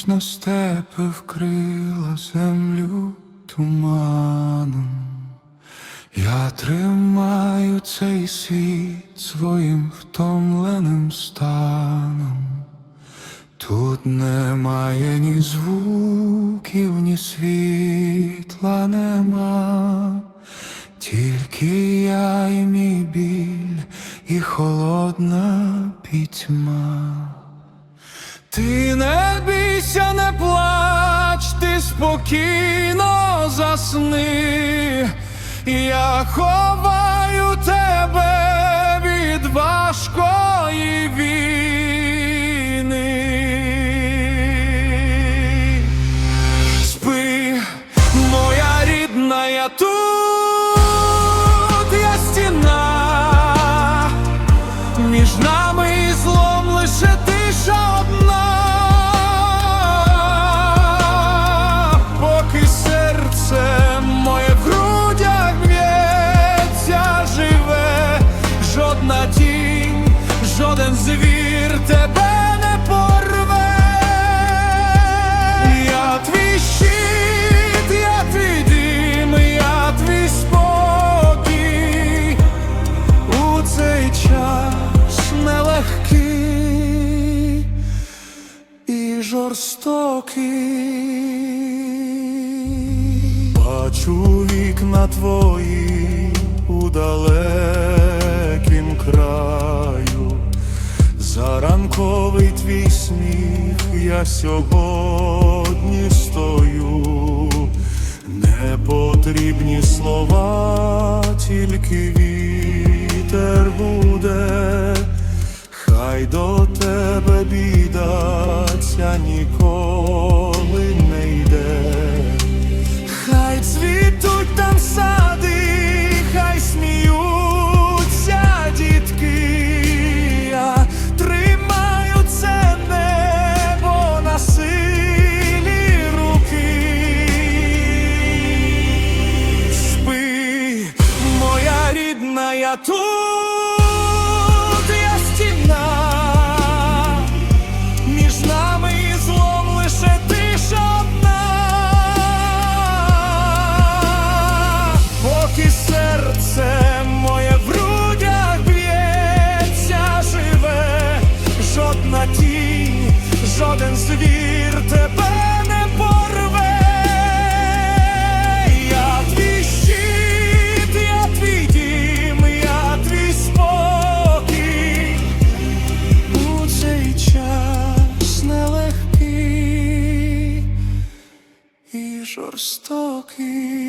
Вічно степи вкрила землю туманом. Я тримаю цей світ своїм втомленим станом. Тут немає ні звуків, ні світла нема, тільки я і мій біль, і холодна пітьма. Ти не плач, ти спокійно засни. Я ховаю тебе від важкої жорстокий. Бачу вікна твої у далекім краю, за ранковий твій сміх я сьогодні стою. Не потрібні слова, тільки вітер буде, хай до тебе біда ця ніколи не йде. Хай цвітуть там сади, хай сміються дітки, я тримаю це небо на силі руки. Спи, моя рідна, я тут, жорстокий.